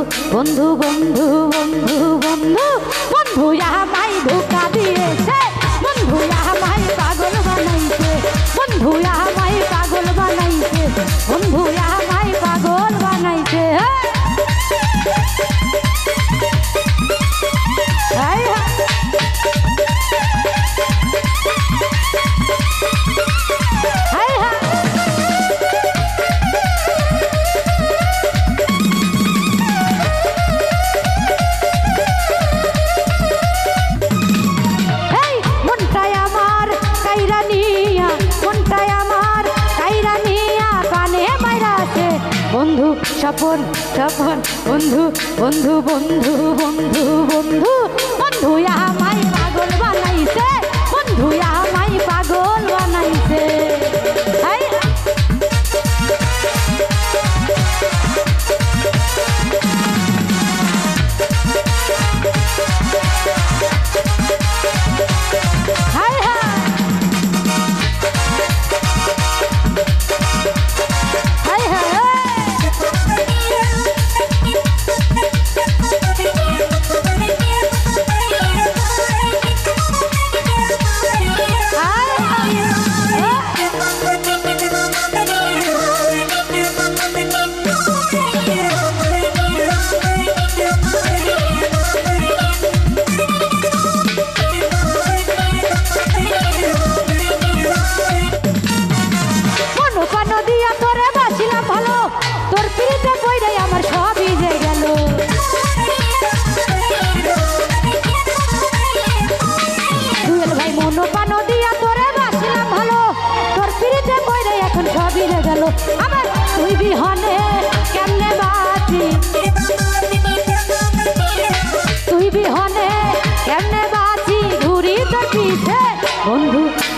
বন্ধু বন্ধু বন্ধু বন্ধু বন্ধু, আমায় ধোকা দিয়েছে। বন্ধু, আমায় পাগল বানাইছে। বন্ধু, আমায় পাগল বানাইছে। বন্ধু বন্ধু স্বপন স্বপন বন্ধু বন্ধু বন্ধু বন্ধু বন্ধু বন্ধু আমায়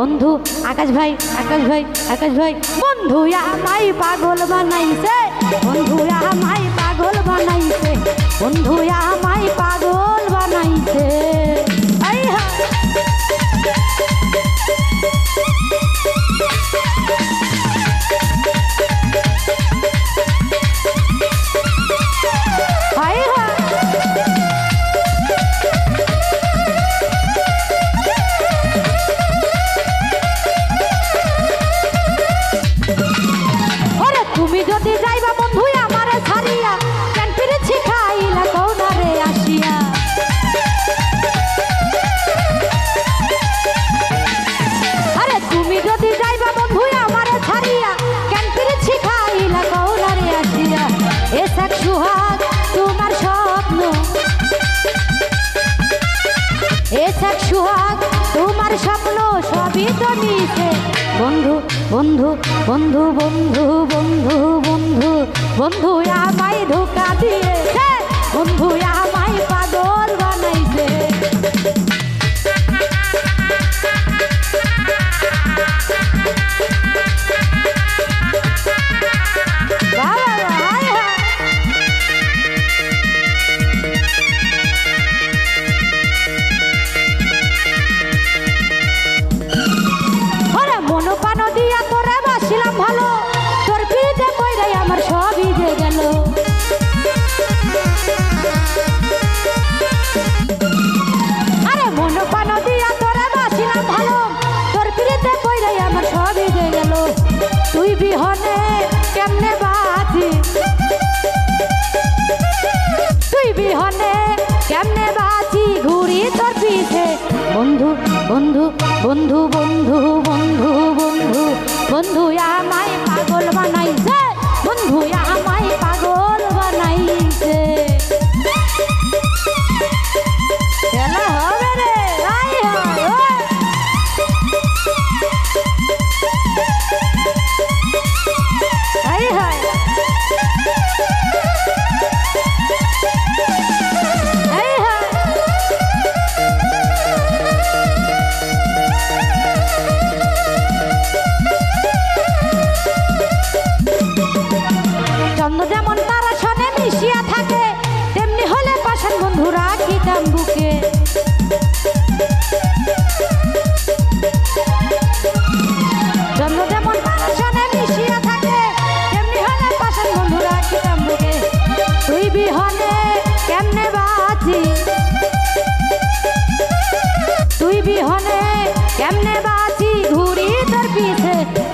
বন্ধু, আকাশ ভাই আকাশ ভাই আকাশ ভাই। বন্ধু আমায় পাগল বানাইছে। বন্ধু আমায় পাগল বানাইছে। বন্ধু আমায় পাগল বানাইছে। বন্ধু বন্ধু বন্ধু বন্ধু বন্ধু বন্ধু আমায় ধোকা দিয়েছে বন্ধু তোর পিছে বন্ধু বন্ধু বন্ধু বন্ধু বন্ধু বন্ধু বন্ধু আমায় পাগল বানাইছে। বন্ধু আমায়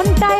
মনটায়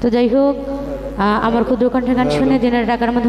তো যাই হোক আমার ক্ষুদ্র কণ্ঠে গান হ্যাঁ, শুনে দিনের টাকার মধ্যে